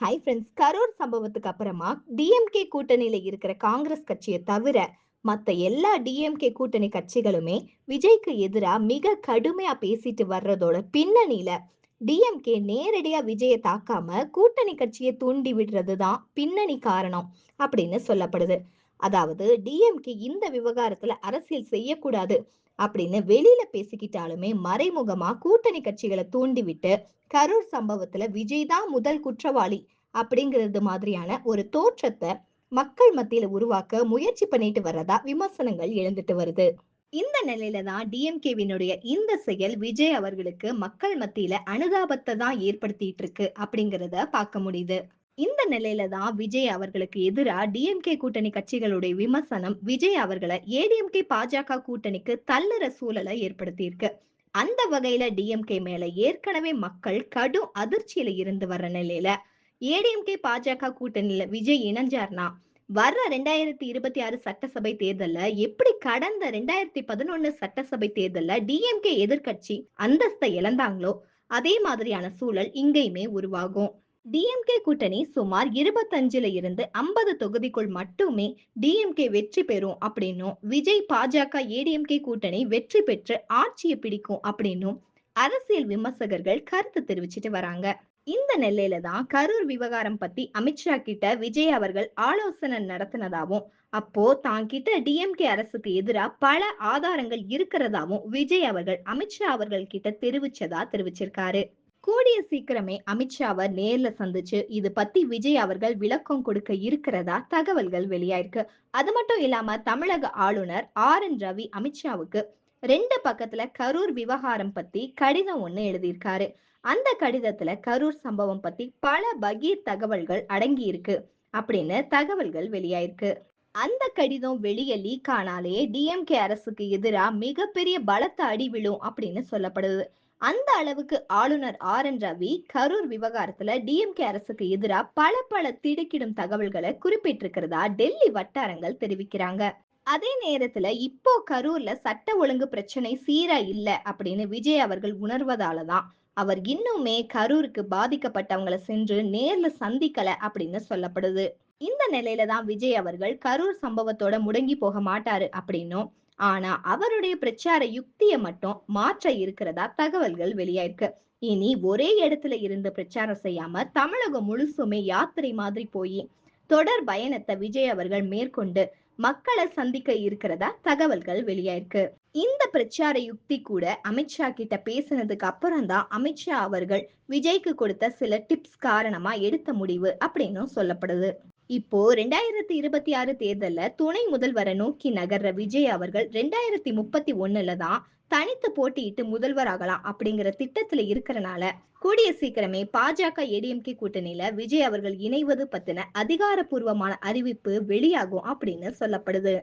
Hi friends Karur சம்பவத்துக்கு அப்புறமா DMK கூட்டணியில இருக்கிற காங்கிரஸ் கட்சியை தவிர மத்த எல்லா டிஎம்கே கூட்டணி கட்சிகளுமே விஜய்க்கு எதிரா மிக கடுமையா பேசிட்டு வர்றதோட பின்னணியில டிஎம்கே நேரடியா விஜயை தாக்காம கூட்டணி கட்சியை தூண்டி விடுறதுதான் பின்னணி காரணம் அப்படின்னு சொல்லப்படுது. அதாவது டிஎம்கே இந்த விவகாரத்துல அரசியல் செய்யக்கூடாது. அப்படின்னு வெளியில பேசிக்கிட்டாலுமே மறைமுகமா கூட்டணி கட்சிகளை தூண்டிவிட்டு கரூர் சம்பவத்துல விஜய் தான் முதல் குற்றவாளி அப்படிங்கிறது மாதிரியான ஒரு தோற்றத்தை மக்கள் மத்தியில உருவாக்க முயற்சி பண்ணிட்டு வர்றதா விமர்சனங்கள் எழுந்துட்டு வருது. இந்த நிலையில தான் டிஎம்கேவினுடைய இந்த செயல் விஜய் அவர்களுக்கு மக்கள் மத்தியில அனுதாபத்தை தான் ஏற்படுத்திட்டு இருக்கு அப்படிங்கிறத பார்க்க முடியுது. இந்த நிலையில தான் விஜய் அவர்களுக்கு எதிராக டிஎம்கே கூட்டணி கட்சிகளுடைய விமர்சனம் விஜய் அவர்களை ஏடிஎம்கே பாஜக கூட்டணிக்கு தள்ளுற சூழலை ஏற்படுத்தியிருக்கு. அந்த வகையில டிஎம்கே மேல ஏற்கனவே மக்கள் கடும் அதிர்ச்சியில இருந்து வர்ற நிலையில ஏடிஎம்கே பாஜக கூட்டணியில விஜய் இணைஞ்சார்னா வர்ற ரெண்டாயிரத்தி இருபத்தி ஆறு சட்டசபை தேர்தல்ல எப்படி கடந்த ரெண்டாயிரத்தி பதினொன்னு சட்டசபை தேர்தல்ல டிஎம்கே எதிர்கட்சி அந்தஸ்தை இழந்தாங்களோ அதே மாதிரியான சூழல் இங்கேயுமே உருவாகும். டிஎம்கே கூட்டணி சுமார் இருபத்தஞ்சுல இருந்து ஐம்பது தொகுதிக்குள் மட்டுமே டிஎம்கே வெற்றி பெறும் அப்படின்னும் விஜய் பாஜக ஏடிஎம்கே கூட்டணி வெற்றி பெற்று ஆட்சியை பிடிக்கும் அப்படின்னும் அரசியல் விமர்சகர்கள் கருத்து தெரிவிச்சிட்டு வராங்க. இந்த நிலையில தான் கரூர் விவகாரம் பத்தி அமித்ஷா கிட்ட விஜய் அவர்கள் ஆலோசனை நடத்தினதாவும் அப்போ தான் கிட்ட டிஎம்கே அரசுக்கு எதிராக பல ஆதாரங்கள் இருக்கிறதாவும் விஜய் அவர்கள் அமித்ஷா அவர்கள் கிட்ட தெரிவிச்சதா தெரிவிச்சிருக்காரு. கூடிய சீக்கிரமே அமித்ஷாவை நேர்ல சந்திச்சு இது பத்தி விஜய் அவர்கள் விளக்கம் கொடுக்க இருக்கிறதா தகவல்கள் வெளியாயிருக்கு. அது மட்டும் இல்லாம தமிழக ஆளுநர் ஆர் என் ரவி அமித்ஷாவுக்கு ரெண்டு பக்கத்துல கரூர் விவகாரம் பத்தி கடிதம் ஒண்ணு எழுதியிருக்காரு. அந்த கடிதத்துல கரூர் சம்பவம் பத்தி பல பகீர் தகவல்கள் அடங்கி இருக்கு அப்படின்னு தகவல்கள் வெளியாயிருக்கு. அந்த கடிதம் வெளியே லீக் ஆனாலே டிஎம்கே அரசுக்கு எதிராக மிகப்பெரிய பலத்த அடி விழும் அப்படின்னு சொல்லப்படுது. அந்த அளவுக்கு ஆளுநர் ஆர் என் ரவி கரூர் விவகாரத்துல டிஎம்கே அரசுக்கு எதிராக பல பல திடுக்கிடும் தகவல்களை குறிப்பிட்டிருக்கிறதா டெல்லி வட்டாரங்கள் தெரிவிக்கிறாங்க. அதே நேரத்துல இப்போ கரூர்ல சட்ட ஒழுங்கு பிரச்சனை சீரா இல்ல அப்படின்னு விஜய் அவர்கள் உணர்வதாலதான் அவர் இன்னுமே கரூருக்கு பாதிக்கப்பட்டவங்களை சென்று நேர்ல சந்திக்கல அப்படின்னு சொல்லப்படுது. இந்த நிலையில தான் விஜய் அவர்கள் கரூர் சம்பவத்தோட முடங்கி போக மாட்டாரு அப்படின்னும் ஆனா அவருடைய பிரச்சார யுக்திய மட்டும் மாற்ற இருக்கிறதா தகவல்கள் வெளியாயிருக்கு. இனி ஒரே இடத்துல இருந்து பிரச்சாரம் செய்யாம தமிழகம் முழுசுமே யாத்திரை மாதிரி போய் தொடர் பயணத்தை விஜய் அவர்கள் மேற்கொண்டு மக்களை சந்திக்க இருக்கிறதா தகவல்கள் வெளியாயிருக்கு. இந்த பிரச்சார யுக்தி கூட அமித்ஷா கிட்ட பேசினதுக்கு அப்புறம் தான் அமித்ஷா அவர்கள் விஜய்க்கு கொடுத்த சில டிப்ஸ் காரணமா எடுத்த முடிவு அப்படின்னும் சொல்லப்படுது. இப்போ ரெண்டாயிரத்தி இருபத்தி ஆறு தேர்தல்ல துணை முதல்வரை நோக்கி நகர்ற விஜய் அவர்கள் ரெண்டாயிரத்தி முப்பத்தி ஒண்ணுல தான் தனித்து போட்டியிட்டு முதல்வராகலாம் அப்படிங்கிற திட்டத்துல இருக்கிறனால கூடிய சீக்கிரமே பாஜக ஏடிஎம்கே கூட்டணியில விஜய் அவர்கள் இணைவது பத்தின அதிகாரப்பூர்வமான அறிவிப்பு வெளியாகும் அப்படின்னு சொல்லப்படுது.